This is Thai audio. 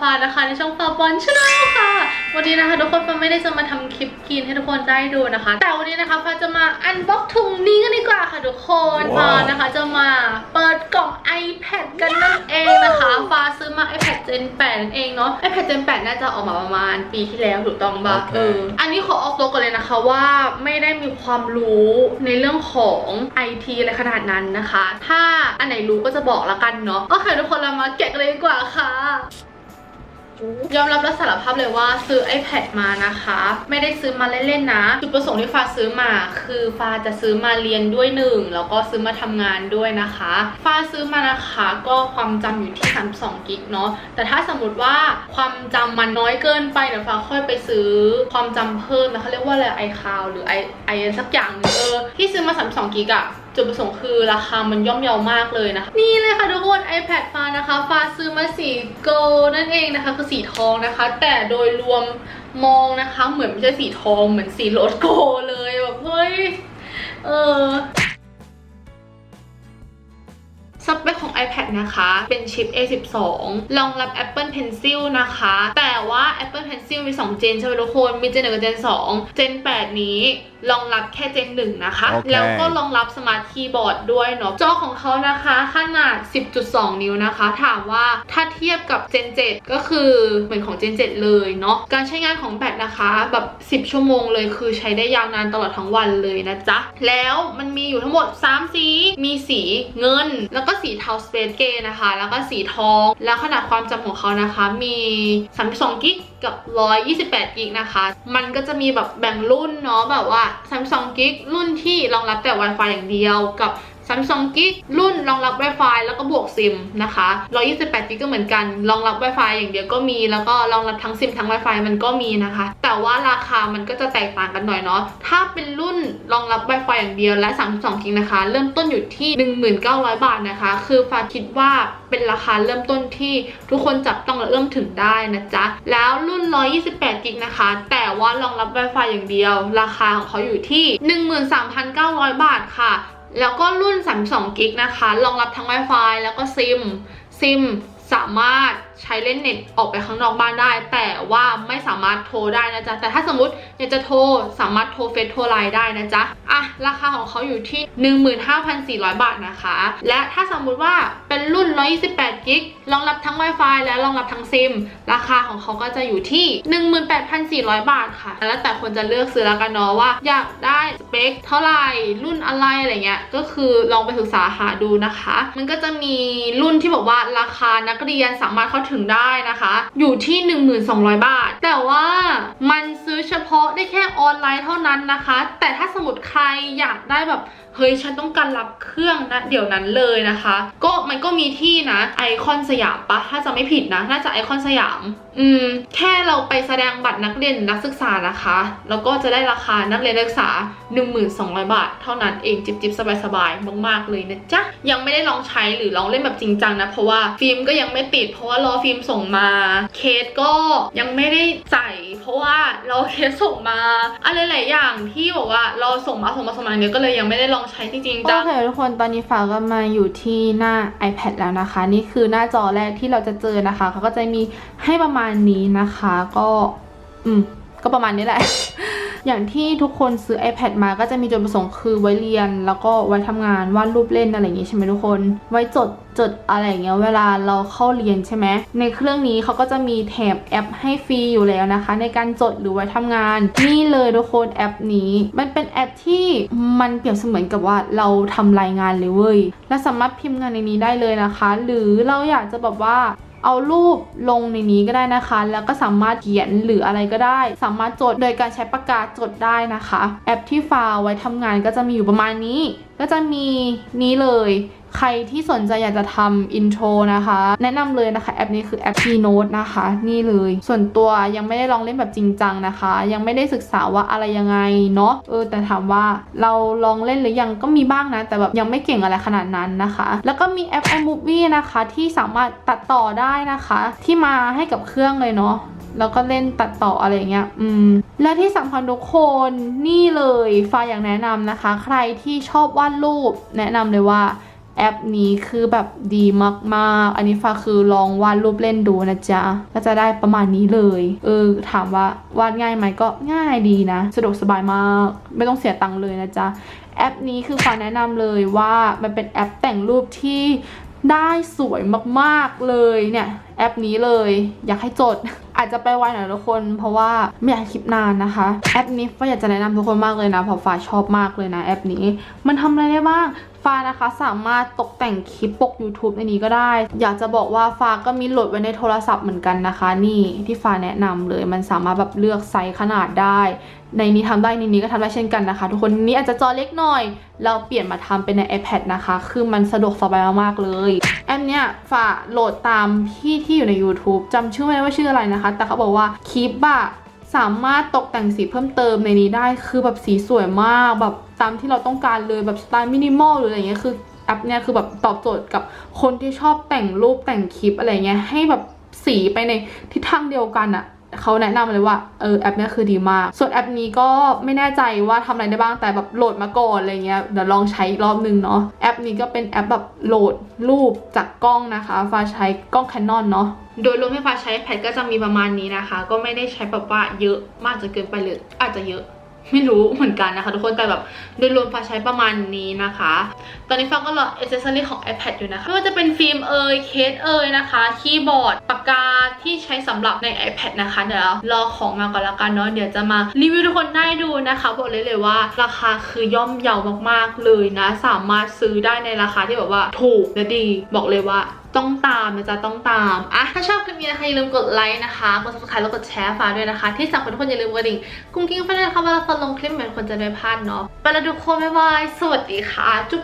ฟ้านะคะ ในช่องฟ้าบอลชาแนลค่ะ วันนี้นะคะทุกคนฟ้าไม่ได้จะมาทำคลิปกินให้ทุกคนได้ดูนะคะ แต่วันนี้นะคะฟ้าจะมาอันบ็อกถุงนี้กันดีกว่าค่ะทุกคนฟ้านะคะจะมาเปิดกล่อง iPad กันนั่นเองนะคะฟ้าซื้อมา iPad Gen 8นั่นเองเนาะ iPad Gen 8น่าจะออกมาประมาณปีที่แล้วถูกต้องปะโอเคเอออันนี้ขอออกตัวก่อนเลยนะคะว่าไม่ได้มีความรู้ในเรื่องของ IT อะไรขนาดนั้นนะคะ ถ้าอันไหนรู้ก็จะบอกละกันเนาะโอเคทุกคนเรามาแกะกันเลยดีกว่าค่ะ ยอมรับและสารภาพเลยว่าซื้อ iPad มานะคะ ไม่ได้ซื้อมาเล่นๆนะ จุดประสงค์ที่ฟ้าซื้อมา คือฟ้าจะซื้อมาเรียนด้วยหนึ่งแล้วก็ซื้อมาทำงานด้วยนะคะฟ้าซื้อมานะคะก็ความจำอยู่ที่ 32กิกเนาะแต่ถ้าสมมติว่าความจำมันน้อยเกินไปเดี๋ยวฟ้าค่อยไปซื้อความจำเพิ่มนะคะเรียกว่าอะไรไอคาวหรือไอไอสักอย่างหนึงเออที่ซื้อมา32กิกอะ จุดประสงค์คือราคามันย่อมเยาวมากเลยนะคะ นี่เลยค่ะทุกคน iPad ฟ้านะคะ ฟ้าซื้อมาสีโกลนั่นเองนะคะคือสีทองนะคะ แต่โดยรวมมองนะคะ เหมือนไม่ใช่สีทองเหมือนสีโรสโกลเลยแบบเฮ้ยเออสเปคของ iPad นะคะ เป็นชิป A12 รองรับ Apple Pencil นะคะ แต่ว่า Apple Pencil มี 2 เจนใช่ไหมทุกคน มี Gen 1กับ Gen 2 Gen 8นี้รองรับแค่ Gen 1นะคะโอเคแล้วก็รองรับสมาร์ทคีย์บอร์ดด้วยเนาะจอของเขานะคะขนาด 10.2 นิ้วนะคะ ถามว่าถ้าเทียบกับ Gen 7ก็คือเหมือนของ Gen 7เลยเนาะการใช้งานของแบตนะคะแบบ 10 ชั่วโมงเลยคือใช้ได้ยาวนานตลอดทั้งวันเลยนะจ๊ะ แล้วมันมีอยู่ทั้งหมด 3 สี มีสีเงิน แล้วก็สีเทาสเปซเกย์นะคะ แล้วก็สีทอง แล้วขนาดความจำของเขานะคะ มี 32 กิกกับ 128 กิกนะคะ มันก็จะมีแบบแบ่งรุ่นเนาะแบบว่า32กิกรุ่นที่รองรับแต่ Wi-Fi อย่างเดียวกับ 32กิกรุ่นรองรับ Wi-Fi แล้วก็บวกซิมนะคะ128กิกก็เหมือนกัน รองรับ Wi-Fi อย่างเดียวก็มี แล้วก็รองรับทั้งซิมทั้ง Wi-Fi มันก็มีนะคะ แต่ว่าราคามันก็จะแตกต่างกันหน่อยเนาะ ถ้าเป็นรุ่นรองรับ Wi-Fi อย่างเดียวและ 32กิกนะคะ เริ่มต้นอยู่ที่ 1900 บาทนะคะ คือฟ้าคิดว่าเป็นราคาเริ่มต้นที่ทุกคนจับต้องและเอื้อมถึงได้นะจ๊ะ แล้วรุ่น 128กิกนะคะ แต่ว่ารองรับ Wi-Fi อย่างเดียว ราคาของเขาอยู่ที่ 13,900 บาทค่ะ แล้วก็รุ่น 32กิกนะคะ รองรับทั้ง Wi-Fi แล้วก็ซิมซิมสามารถ ใช้เล่นเน็ตออกไปข้างนอกบ้านได้ แต่ว่าไม่สามารถโทรได้นะจ๊ะ แต่ถ้าสมมติอยากจะโทรสามารถโทรเฟซโทรไลน์ได้นะจ๊ะ อะ ราคาของเขาอยู่ที่ 15,400 บาทนะคะ และถ้าสมมุติว่าเป็นรุ่น 128กิกรองรับทั้ง Wi-Fi และรองรับทั้งซิม ราคาของเขาก็จะอยู่ที่ 18,400 บาทค่ะ แล้วแต่คนจะเลือกซื้อแล้วกันเนาะว่าอยากได้สเปคเท่าไหร่รุ่นอะไรอะไรเงี้ย ก็คือลองไปศึกษาหาดูนะคะ มันก็จะมีรุ่นที่บอกว่าราคานักเรียนสามารถเข้าถึงได้นะคะ อยู่ที่ 1200 บาท แต่ว่ามันซ อเฉพาะได้แค่ออนไลน์เท่านั้นนะคะ แต่ถ้าสมมติใครอยากได้แบบเฮ้ยฉันต้องการรับเครื่องนะเดี๋ยวนั้นเลยนะคะ ก็มันก็มีที่นะไอคอนสยามปะถ้าจะไม่ผิดนะ น่าจะไอคอนสยาม อืม แค่เราไปแสดงบัตรนักเรียนนักศึกษานะคะ แล้วก็จะได้ราคานักเรียนนักศึกษา 1200 บาท เท่านั้นเองจิบจิบสบายสบายมากๆเลยนะจ๊ะ ยังไม่ได้ลองใช้หรือลองเล่นแบบจริงจังนะ เพราะว่าฟิล์มก็ยังไม่ติด เพราะว่ารอฟิล์มส่งมา เคสก็ยังไม่ได้ใส่ ราะว่าเราเคสส่งมาอะไรหลายอย่างที่บอกว่าเราส่งมาส่งมาส่งมาเนี่ยก็เลยยังไม่ได้ลองใช้จริงๆโอจ้ะเคทุกคนตอนนี้ฝาก็มาอยู่ที่หน้า iPad แล้วนะคะ นี่คือหน้าจอแรกที่เราจะเจอนะคะเขาก็จะมีให้ประมาณนี้นะคะ ก็ อืมก็ประมาณนี้แหละ อย่างที่ทุกคนซื้อ iPad มาก็จะมีจุดประสงค์คือไว้เรียน แล้วก็ไว้ทำงานวาดรูปเล่นอะไรอย่างงี้ใช่ไหมทุกคน ไว้จดจดอะไรอย่างเงี้ยเวลาเราเข้าเรียนใช่ไหมในเครื่องนี้เขาก็จะมีแถบแอปให้ฟรีอยู่แล้วนะคะ ในการจดหรือไว้ทำงาน นี่เลยทุกคนแอปนี้ มันเป็นแอปที่มันเปรียบเสมือนกับว่าเราทำรายงานเลยเว้ยและสามารถพิมพ์งานในนี้ได้เลยนะคะ หรือเราอยากจะแบบว่า เอารูปลงในนี้ก็ได้นะคะ แล้วก็สามารถเขียนหรืออะไรก็ได้ สามารถจดโดยการใช้ปากกาจดได้นะคะ แอปที่ฟาไว้ทำงานก็จะมีอยู่ประมาณนี้ ก็จะมีนี้เลย ใครที่สนใจอยากจะทำอินโทรนะคะ แนะนำเลยนะคะ แอปนี้คือแอป Keynote นะคะ นี่เลย ส่วนตัวยังไม่ได้ลองเล่นแบบจริงจังนะคะ ยังไม่ได้ศึกษาว่าอะไรยังไงเนาะเออแต่ถามว่าเราลองเล่นหรือยังก็มีบ้างนะ แต่แบบยังไม่เก่งอะไรขนาดนั้นนะคะ แล้วก็มีแอป iMovie นะคะที่สามารถตัดต่อได้นะคะ ที่มาให้กับเครื่องเลยเนาะแล้วก็เล่นตัดต่ออะไรเงี้ย อืม และที่สำคัญทุกคนนี่เลยฟ้าอยากแนะนำนะคะ ใครที่ชอบวาดรูปแนะนำเลยว่า แอปนี้คือแบบดีมากๆ อันนี้ฟ้าคือลองวาดรูปเล่นดูนะจ๊ะ ก็จะได้ประมาณนี้เลย เออ ถามว่าวาดง่ายไหมก็ง่ายดีนะ สะดวกสบายมาก ไม่ต้องเสียตังค์เลยนะจ๊ะ แอปนี้คือฟ้าแนะนำเลยว่ามันเป็นแอปแต่งรูปที่ได้สวยมากๆเลยเนี่ย แอปนี้เลย อยากให้จด อาจจะไปไวหน่อยทุกคน เพราะว่าไม่อยากคลิปนานนะคะ แอปนี้ฟ้าอยากจะแนะนำทุกคนมากเลยนะเพราะฟ้าชอบมากเลยนะ แอปนี้ มันทำอะไรได้บ้างฟ้านะคะสามารถตกแต่งคลิปปก YouTube ในนี้ก็ได้ อยากจะบอกว่าฟ้าก็มีโหลดไว้ในโทรศัพท์เหมือนกันนะคะ นี่ที่ฟ้าแนะนำเลยมันสามารถแบบเลือกไซส์ขนาดได้ ในนี้ทำได้ในนี้ก็ทำได้เช่นกันนะคะ ทุกคนนี้อาจจะจอเล็กหน่อย เราเปลี่ยนมาทำเป็นใน iPad นะคะ คือมันสะดวกสบายมากๆเลยแอปเนี้ยฝากโหลดตามที่ที่อยู่ใน YouTube จำชื่อไม่ได้ว่าชื่ออะไรนะคะ แต่เขาบอกว่าคลิปอะสามารถตกแต่งสีเพิ่มเติมในนี้ได้คือแบบสีสวยมากแบบ ตามที่เราต้องการเลยแบบสไตล์มินิมอลหรืออะไรเงี้ยคือแอปเนี้ยคือแบบตอบโจทย์กับคนที่ชอบแต่งรูปแต่งคลิปอะไรเงี้ยให้แบบสีไปในทิศทางเดียวกันอะเขาแนะนำเลยว่าเออแอปเนี้ยคือดีมาก ส่วนแอปนี้ก็ไม่แน่ใจว่าทำอะไรได้บ้างแต่แบบโหลดมาก่อนอะไรเงี้ยเดี๋ยวลองใช้อีกรอบนึงเนาะแอปนี้ก็เป็นแอปแบบโหลดรูปจากกล้องนะคะ ฟ้าใช้กล้อง Canon เนาะโดยรวมให้ฟ้าใช้แพดก็จะมีประมาณนี้นะคะ ก็ไม่ได้ใช้แบบว่าเยอะมากจนเกินไปเลยอาจจะเยอะ ไม่รู้เหมือนกันนะคะทุกคนแต่แบบโดยรวมฟ้าใช้ประมาณนี้นะคะ ตอนนี้ฟ้าก็รออ c เซสซอรี่ของ iPad อยู่นะคะไม่ว่าจะเป็นฟิล์มเอยเคสเอยนะคะคีย์บอร์ดปากกาที่ใช้สำหรับใน iPad นะคะเดี๋ยวรอของมาก่อนละกันเนาะเดี๋ยวจะมารีวิวทุกคนได้ดูนะคะบอกเลยเลยว่าราคาคือย่อมเยาวมากๆเลยนะ สามารถซื้อได้ในราคาที่แบบว่าถูกและดีบอกเลยว่าต้องตามนะจ๊ะต้องตามอะถ้าชอบคลิปนี้นะคะอย่าลืมกดไลค์นะคะกด subscribe แล้วกดแชร์ฟ้าด้วยนะคะ ที่สำคัญทุกคนอย่าลืมกดดิ่งกุ้งกิ้งฟ้าด้วยนะคะเวลาฟ้าลงคลิปเหมือนคนจะไม่พลาดเนาะไปแล้วทุกคนบ๊ายบายสวัสดีค่ะ จุ๊บ